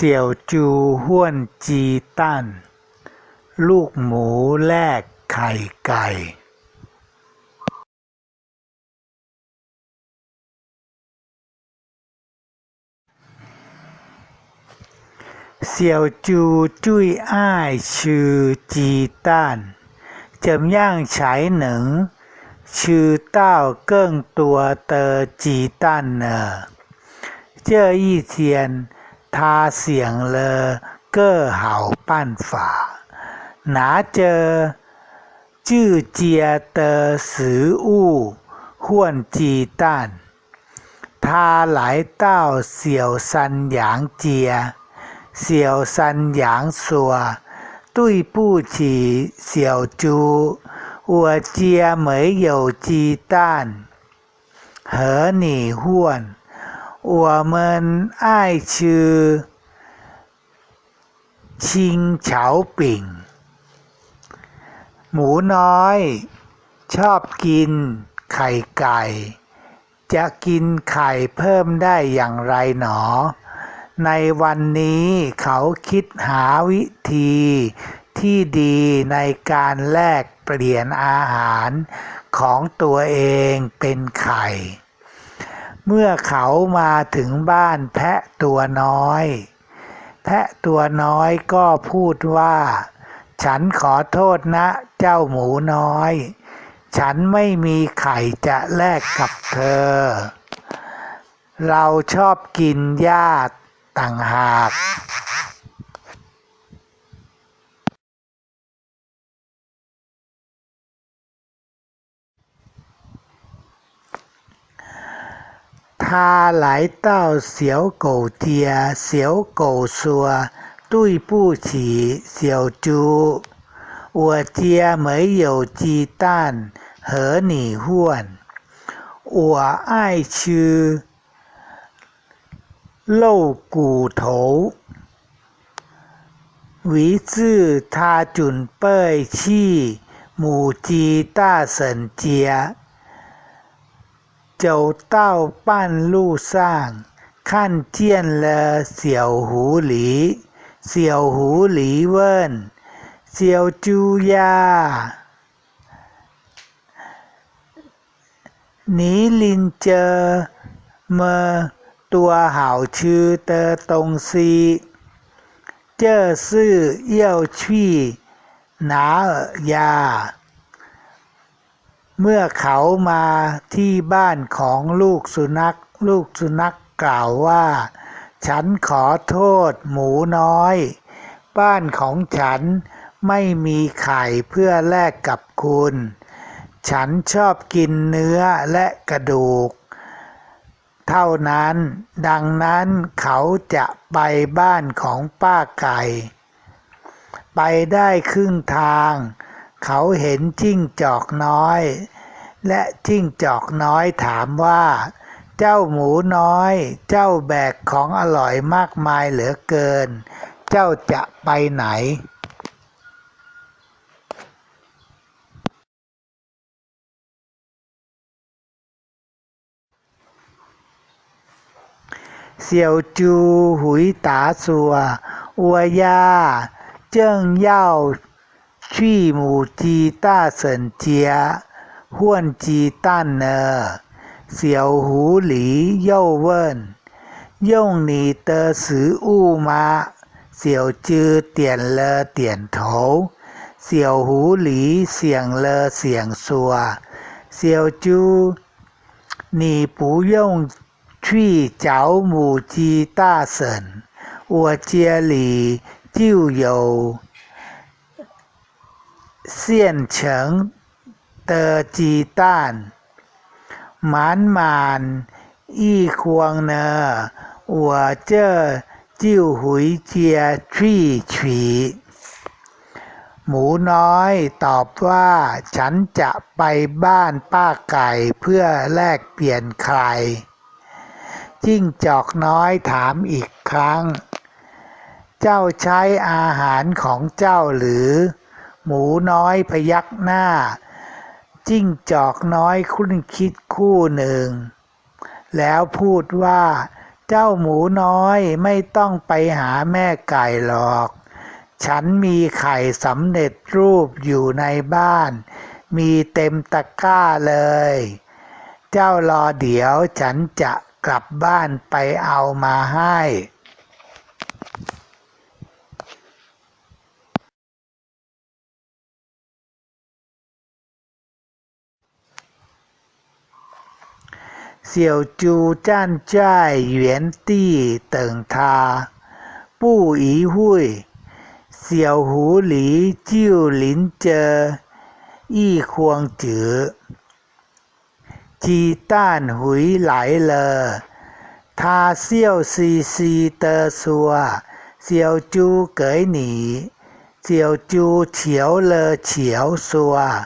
เสี่ยวจูห้วนจีตั้นลูกหมูแลกไข่ไก่เสี่ยวจูจุ้ยอ้ายชื่อจีตัานจำย่างฉายหนึ่งชื่อเต้าเกิ้งตัวเตอจีต้านเนอเจ้อยี่เทียน 他想了个好办法拿着自家的食物换鸡蛋他来到小山羊家小山羊说：“对不起，小猪，我家没有鸡蛋和你换。我们爱吃青桥饼。”หมูน้อย ชอบกินไข่ไก่ จะกินไข่เพิ่มได้อย่างไรหนอ ในวันนี้เขาคิดหาวิธีที่ดีในการแลกเปลี่ยนอาหารของตัวเองเป็นไข่ เมื่อเขามาถึงบ้านแพะตัวน้อย แพะตัวน้อยก็พูดว่า ฉันขอโทษนะเจ้าหมูน้อย ฉันไม่มีไข่จะแลกกับเธอ เราชอบกินหญ้าต่างหาก 他来到小狗家，小狗说：“对不起，小猪，我家没有鸡蛋和你换。我爱吃肉骨头。”于是他准备去母鸡大婶家。走到半路上，看见了小狐狸。小狐狸问：“小猪呀，你拎着么多好吃的东西？这是要去哪儿呀？” ？” เมื่อเขามาที่บ้านของลูกสุนัข ลูกสุนัขกล่าวว่า ฉันขอโทษหมูน้อย บ้านของฉันไม่มีไข่เพื่อแลกกับคุณ ฉันชอบกินเนื้อและกระดูก เท่านั้น ดังนั้นเขาจะไปบ้านของป้าไก่ ไปได้ครึ่งทาง เขาเห็นจิ้งจอกน้อย และจิ้งจอกน้อยถามว่า เจ้าหมูน้อย เจ้าแบกของอร่อยมากมายเหลือเกิน เจ้าจะไปไหนเสี่ยวจูหุยตาสัวอัวยาเจิ้งเย่า 去母鸡大婶家换鸡蛋呢。小狐狸又问：“用你的食物吗？”小猪点了点头。小狐狸想了想说：“小猪，你不用去找母鸡大婶，我家里就有 เซียนเฉิง เตอจีต้าน หมานเนออัวเจ้จิ้วหุเจียชี่ฉีหมูน้อยตอบว่าฉันจะไปบ้านป้าไก่เพื่อแลกเปลี่ยนใคร จิ้งจอกน้อยถามอีกครั้ง เจ้าใช้อาหารของเจ้าหรือ หมูน้อยพยักหน้า จิ้งจอกน้อยคุ้นคิดคู่หนึ่ง แล้วพูดว่า เจ้าหมูน้อยไม่ต้องไปหาแม่ไก่หรอก ฉันมีไข่สำเร็จรูปอยู่ในบ้าน มีเต็มตะกร้าเลย เจ้ารอเดี๋ยวฉันจะกลับบ้านไปเอามาให้ 小猪站在原地等他，不一会，小狐狸就拎着一筐子鸡蛋回来了。他笑嘻嘻地说：“小猪给你。”小猪瞧了瞧说。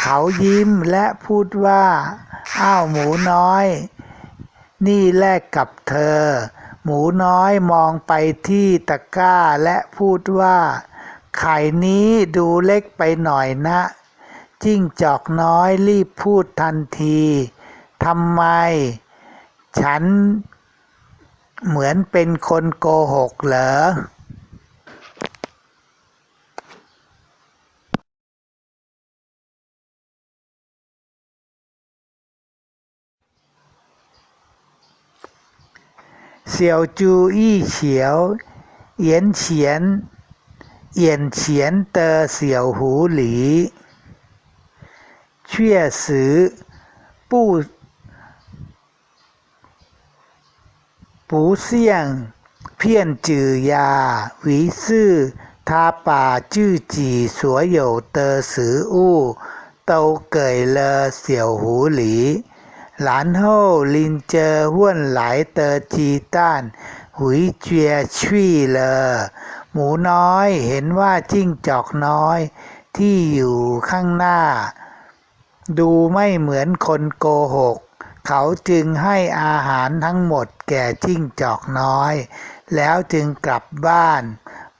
เขายิ้มและพูดว่า อ้าวหมูน้อย นี่แลกกับเธอ หมูน้อยมองไปที่ตะกร้าและพูดว่า ไข่นี้ดูเล็กไปหน่อยนะ จิ้งจอกน้อยรีบพูดทันทีทำไม ฉันเหมือนเป็นคนโกหกเหรอ 小猪一瞧，眼前眼前的小狐狸确实不不像骗子呀。于是他把自己所有的食物都给了小狐狸。 หลานโฮลินเจอห้วนไหลเตอจีต้านหุยเจียชี่ เลอ หมูน้อยเห็นว่าจิ้งจอกน้อย ที่อยู่ข้างหน้า ดูไม่เหมือนคนโกหก เขาจึงให้อาหารทั้งหมดแก่จิ้งจอกน้อย แล้วจึงกลับบ้าน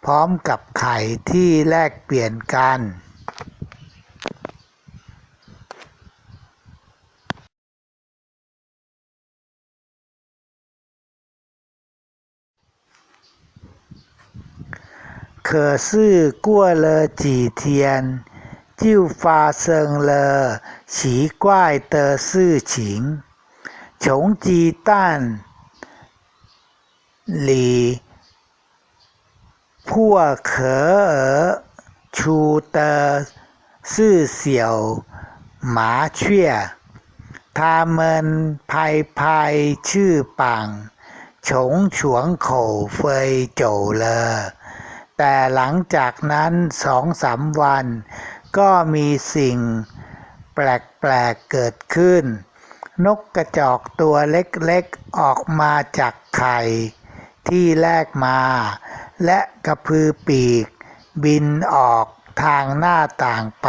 พร้อมกับไข่ที่แลกเปลี่ยนกัน 可是过了几天，就发生了奇怪的事情。从鸡蛋里破壳而出的是小麻雀，它们拍拍翅膀，从窗口飞走了。 แต่หลังจากนั้นสองสามวัน ก็มีสิ่งแปลกๆเกิดขึ้น นกกระจอกตัวเล็กๆออกมาจากไข่ที่แลกมา และกระพือปีก บินออกทางหน้าต่างไป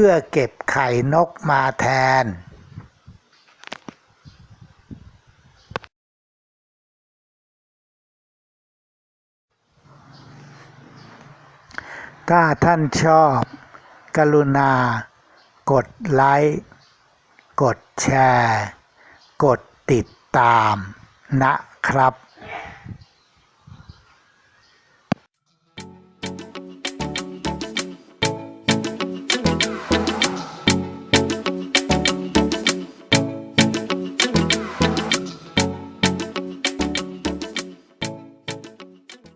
พื่อเก็บไข่นกมาแทน ถ้าท่านชอบ กรุณา กดไลค์ กดแชร์ กดติดตามนะครับ